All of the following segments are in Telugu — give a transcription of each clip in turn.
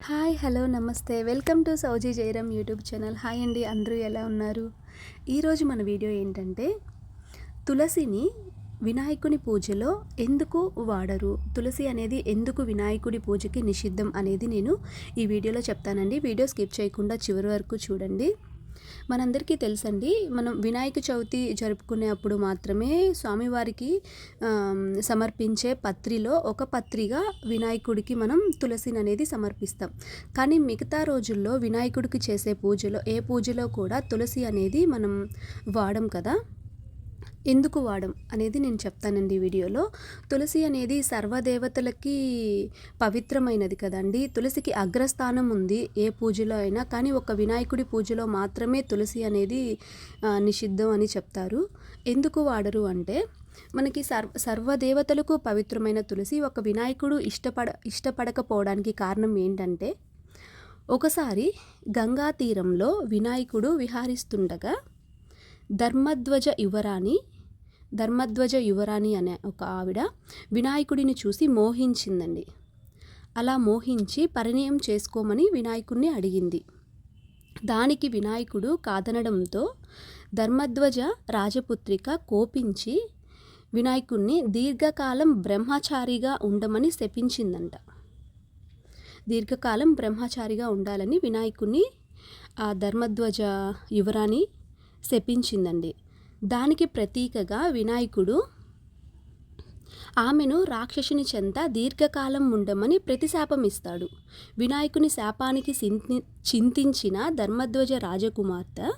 హాయ్ హలో నమస్తే. Welcome to Sowji Jayaram YouTube channel. Hi అండి అందరూ ఎలా ఉన్నారు? ఈరోజు మన వీడియో ఏంటంటే తులసిని వినాయకుని పూజలో ఎందుకు వాడరు? తులసి అనేది ఎందుకు వినాయకుడి పూజకి నిషిద్ధం అనేది నేను ఈ వీడియోలో చెప్తానండి. వీడియో స్కిప్ చేయకుండా చివరి వరకు చూడండి. మనందరికీ తెలుసండి మనం వినాయక చవితి జరుపుకునే అప్పుడు మాత్రమే స్వామివారికి సమర్పించే పత్రిలో ఒక పత్రిగా వినాయకుడికి మనం తులసిని అనేది సమర్పిస్తాం. కానీ మిగతా రోజుల్లో వినాయకుడికి చేసే పూజలో ఏ పూజలో కూడా తులసి అనేది మనం వాడం కదా. ఎందుకు వాడం అనేది నేను చెప్తానండి వీడియోలో. తులసి అనేది సర్వదేవతలకి పవిత్రమైనది కదండి. తులసికి అగ్రస్థానం ఉంది ఏ పూజలో అయినా కానీ ఒక వినాయకుడి పూజలో మాత్రమే తులసి అనేది నిషిద్ధం అని చెప్తారు. ఎందుకు వాడరు అంటే మనకి సర్వ సర్వదేవతలకు పవిత్రమైన తులసి ఒక వినాయకుడు ఇష్టపడ ఇష్టపడకపోవడానికి కారణం ఏంటంటే ఒకసారి గంగా తీరంలో వినాయకుడు విహారిస్తుండగా ధర్మధ్వజ యువరాణి ధర్మధ్వజ యువరాణి అనే ఒక ఆవిడ వినాయకుడిని చూసి మోహించిందండి. అలా మోహించి పరిణయం చేసుకోమని వినాయకుడిని అడిగింది. దానికి వినాయకుడు కాదనడంతో ధర్మధ్వజ రాజపుత్రిక కోపించి వినాయకుణ్ణి దీర్ఘకాలం బ్రహ్మచారిగా ఉండమని శపించిందంట. దీర్ఘకాలం బ్రహ్మచారిగా ఉండాలని వినాయకుణ్ణి ఆ ధర్మధ్వజ యువరాణి శపించిందండి. దానికి ప్రతీకగా వినాయకుడు ఆమెను రాక్షసుని చెంత దీర్ఘకాలం ఉండమని ప్రతిశాపం ఇస్తాడు. వినాయకుని శాపానికి చింతించిన ధర్మధ్వజ రాజకుమార్తె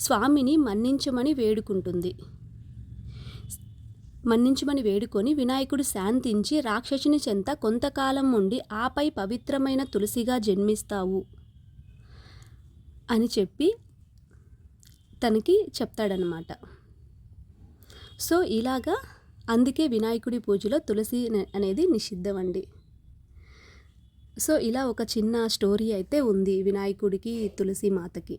స్వామిని మన్నించమని వేడుకుంటుంది. మన్నించమని వేడుకొని వినాయకుడు శాంతించి రాక్షసుని చెంత కొంతకాలం ఉండి ఆపై పవిత్రమైన తులసిగా జన్మిస్తావు అని చెప్పి తనకి చెప్తాడనమాట. సో ఇలాగా అందుకే వినాయకుడి పూజలో తులసి అనేది నిషిద్ధం అండి సో ఇలా ఒక చిన్న స్టోరీ అయితే ఉంది వినాయకుడికి తులసి మాతకి.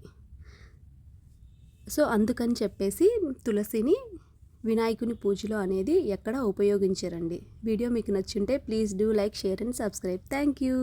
సో అందుకని చెప్పేసి తులసిని వినాయకుని పూజలో అనేది ఎక్కడ ఉపయోగించారండి. వీడియో మీకు నచ్చుంటే please do like share and subscribe. Thank you.